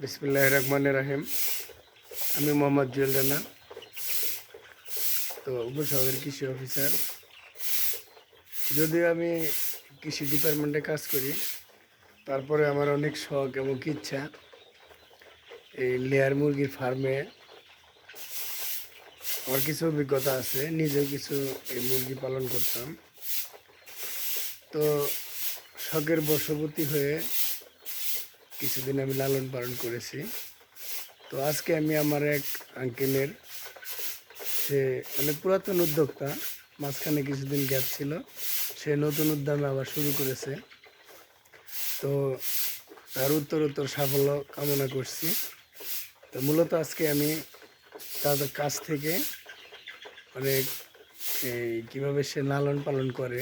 বিসমুল্লাহ রহমান রাহিম। আমি মোহাম্মদ জুয়েল রানা, তো উপশহরের কৃষি অফিসার। যদিও আমি কৃষি ডিপার্টমেন্টে কাজ করি, তারপরে আমার অনেক শখ এবং ইচ্ছা এই লেয়ার মুরগির ফার্মে। আমার কিছু অভিজ্ঞতা আছে, নিজেও কিছু এই মুরগি পালন করতাম। তো শখের বশবর্তী হয়ে কিছুদিন আমি লালন পালন করেছি। তো আজকে আমি আমার এক আঙ্কেলের সে অনেক পুরাতন উদ্যোক্তা, মাঝখানে কিছুদিন গ্যাপ ছিল, সে নতুন উদ্যমে আবার শুরু করেছে। তো তার উত্তর উত্তর সাফল্য কামনা করছি। তো মূলত আজকে আমি তাদের কাছ থেকে অনেক এই কীভাবে সে লালন পালন করে,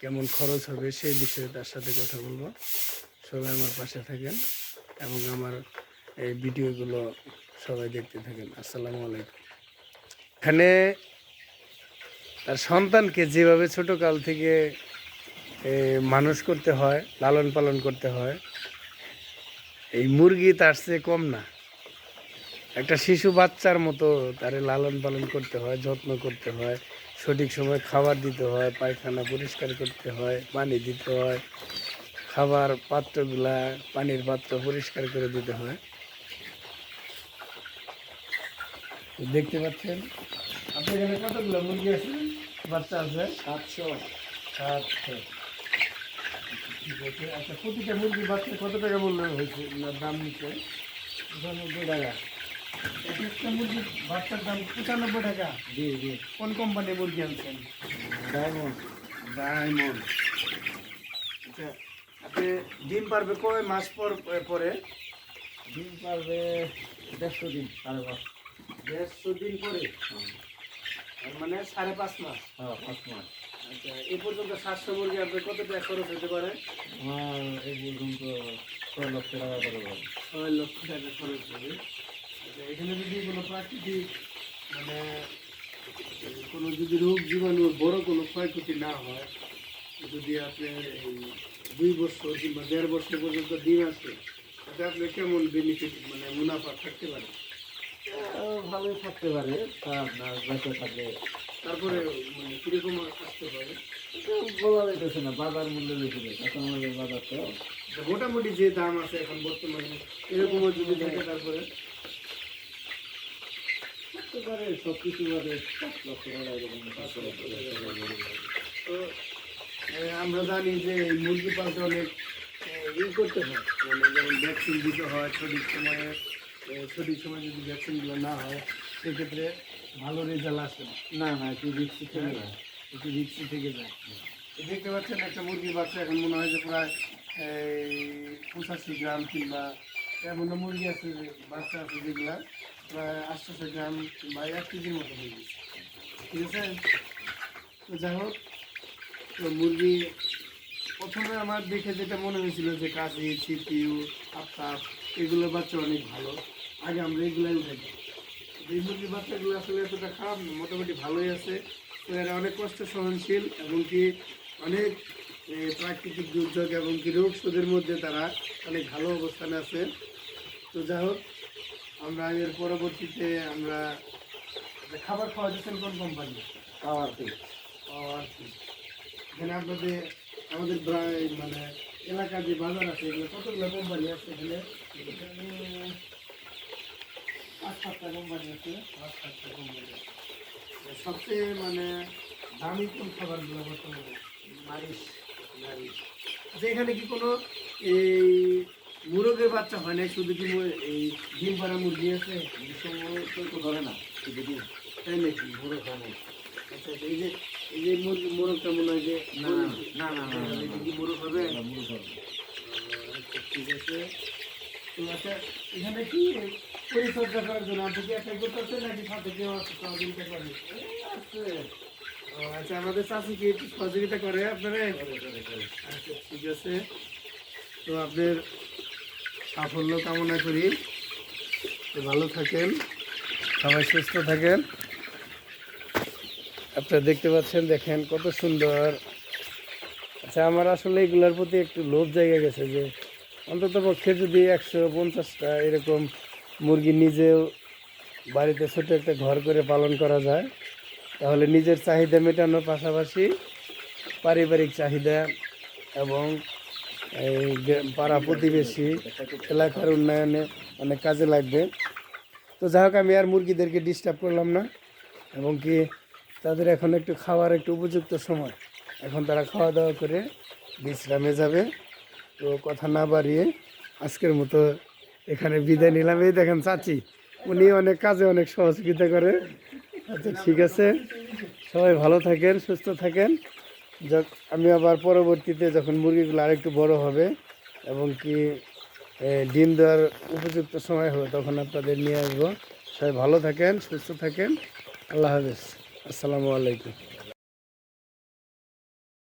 কেমন খরচ হবে সেই বিষয়ে তার সাথে কথা বলব। সবাই আমার পাশে থাকেন এবং আমার এই ভিডিওগুলো সবাই দেখতে থাকেন। আসসালামু আলাইকুম। এখানে তার সন্তানকে যেভাবে ছোট কাল থেকে মানুষ করতে হয়, লালন পালন করতে হয়, এই মুরগি তার চেয়ে কম না। একটা শিশু বাচ্চার মতো তারে লালন পালন করতে হয়, যত্ন করতে হয়, সঠিক সময় খাবার দিতে হয়, পায়খানা পরিষ্কার করতে হয়, পানি দিতে হয়। খাবার পাত্রগুলা পানির পাত্র পরিষ্কার করে দিতে হয়। দেখতে পাচ্ছেন? আপনি এখানে কতগুলো মুরগি আছে? বাচ্চা আছে? সাতশো। সাতশো। আচ্ছা প্রতিটা মুরগি বাচ্চা কত টাকা মূল্য হয়েছে? না দাম নিচ্ছে? পঁচানব্বই টাকা। এক একটা মুরগি বাচ্চার দাম পঁচানব্বই টাকা। জি জি। কোন কোম্পানির মুরগি আনছেন? ডায়মন্ড। ডায়মন্ড। আচ্ছা আপনি ডিম পারবে কয় মাস পর পরে? দিন পারবে দেড়শো দিন সাড়ে পাঁচ। দেড়শো দিন পরে? মানে সাড়ে পাঁচ মাস? হ্যাঁ পাঁচ মাস। আচ্ছা এই পর্যন্ত সাতশো মুরগি আপনার কত টাকা খরচ হতে পারে? আমার এই পর্যন্ত ছয় লক্ষ টাকা পাবে ছয় লক্ষ টাকা খরচ হবে। আচ্ছা এখানে যদি কোনো প্রাকৃতিক মানে কোনো যদি রোগ জীবাণু বড় কোনো ক্ষয়ক্ষতি না হয় যদি আপনি এই দুই বছর কিংবা দেড় বছর পর্যন্ত দিন আছে তাতে আপনি কেমন বেনিফিট মানে মুনাফা থাকতে পারে? ভালোই থাকতে পারে তা আপনার বেঁচে থাকলে। তারপরে মানে কীরকম আসতে পারে? বলা যাইতেছে না বাজার মূল্য বেশি রে কাঁচামালের বাজার তো। মোটামুটি যে দাম আছে এখন বর্তমানে এরকমও যদি থাকে তারপরে? থাকতে পারে সব কিছু বাদে পাঁচ লক্ষ টাকা এরকম। পাঁচ লক্ষ টাকা তো আমরা জানি যে এই মুরগি পালতে অনেক ই করতে হয়। মানে যেমন ভ্যাকসিন দিতে হয় সঠিক সময়ে সঠিক সময়ে যদি ভ্যাকসিনগুলো না হয় সেক্ষেত্রে ভালো রেজাল্ট আসে না। না একটু রিক্সি থেকে যায়। একটু রিক্সি থেকে যায়। দেখতে পাচ্ছেন একটা মুরগির বাচ্চা এখন মনে হয় যে প্রায় পঁচাশি গ্রাম কিংবা এমন মুরগি আছে যে বাচ্চা আছে যেগুলা প্রায় আটশোশো গ্রাম কিংবা এক কেজির মতো হয়ে গেছে। ঠিক আছে? তো যাই হোক মুরগি প্রথমে আমার দেখে যেটা মনে হয়েছিল যে কাশি সিপিউ আফতাব এগুলোর বাচ্চা অনেক ভালো। আগে আমরা এগুলাই উঠে দিই এই মুরগির বাচ্চাগুলো আসলে এতটা খারাপ মোটামুটি ভালোই আছে। তো এরা অনেক কষ্ট সহনশীল এবং কি অনেক প্রাকৃতিক দুর্যোগ এবং কি রোগ শোধের মধ্যে তারা অনেক ভালো অবস্থানে আছে। তো যাই হোক আমরা এর পরবর্তীতে আমরা খাবার খাওয়া দিচ্ছেন কোন কোম্পানি আর কি এখানে আপনাদের আমাদের মানে এলাকার যে বাজার আছে এগুলো কতগুলো কোম্পানি আছে এখানে? পাঁচ সাতটা কোম্পানি আছে। পাঁচ সাতটা কোম্পানি আছে। সবচেয়ে মানে দামি কোন খাবারগুলো বর্তমানে? Nourish Nourish. আচ্ছা এখানে কি কোনো এই মুরগের বাচ্চা হয় না শুধু কি এই ডিম পাড়া মুরগি আছে? তো ধরে না শুধু দিন তাই নাকি? পুরো খানে আচ্ছা আচ্ছা, এই যে যে মুরগি মোরগটা মনে হয় যে না না না না কি মোরগ হবে? মুরগ হবে। আচ্ছা, ঠিক আছে। তো আচ্ছা এখানে কি পরিচর্যা করার জন্য? আপনি কি একাই করতেছেন নাকি সাথে কেউ আছে সহযোগিতা করে? আছে। আচ্ছা আমাদের চাষি কি একটু সহযোগিতা করে আপনারা? আচ্ছা ঠিক আছে। তো আপনার সাফল্য কামনা করি। ভালো থাকেন। সবাই সুস্থ থাকেন। আপনারা দেখতে পাচ্ছেন, দেখেন কত সুন্দর। আচ্ছা আমার আসলে এগুলোর প্রতি একটু লোভ জায়গা গেছে যে, অন্তত পক্ষে যদি একশো পঞ্চাশটা এরকম মুরগি নিজেও বাড়িতে ছোট একটা ঘর করে পালন করা যায়, তাহলে নিজের চাহিদা মেটানোর পাশাপাশি পারিবারিক চাহিদা এবং এই পাড়া প্রতিবেশী এলাকার উন্নয়নে অনেক কাজে লাগবে। তো যাই হোক, আমি আর মুরগিদেরকে ডিস্টার্ব করলাম না। এবং কি তাদের এখন একটু খাওয়ার একটু উপযুক্ত সময়। এখন তারা খাওয়া দাওয়া করে বিশ্রামে যাবে। তো কথা না বাড়িয়ে আজকের মতো এখানে বিদায় নিলাম। এই দেখেন চাচি, উনি অনেক কাজে অনেক সহযোগিতা করে। আচ্ছা ঠিক আছে। সবাই ভালো থাকেন, সুস্থ থাকেন। আমি আবার পরবর্তীতে যখন মুরগিগুলো আরেকটু বড় হবে এবং কি ডিম দেওয়ার উপযুক্ত সময় হবে, তখন আপনাদের নিয়ে আসব। সবাই ভালো থাকেন, সুস্থ থাকেন। আল্লাহ হাফেজ। আসসালামু আলাইকুম।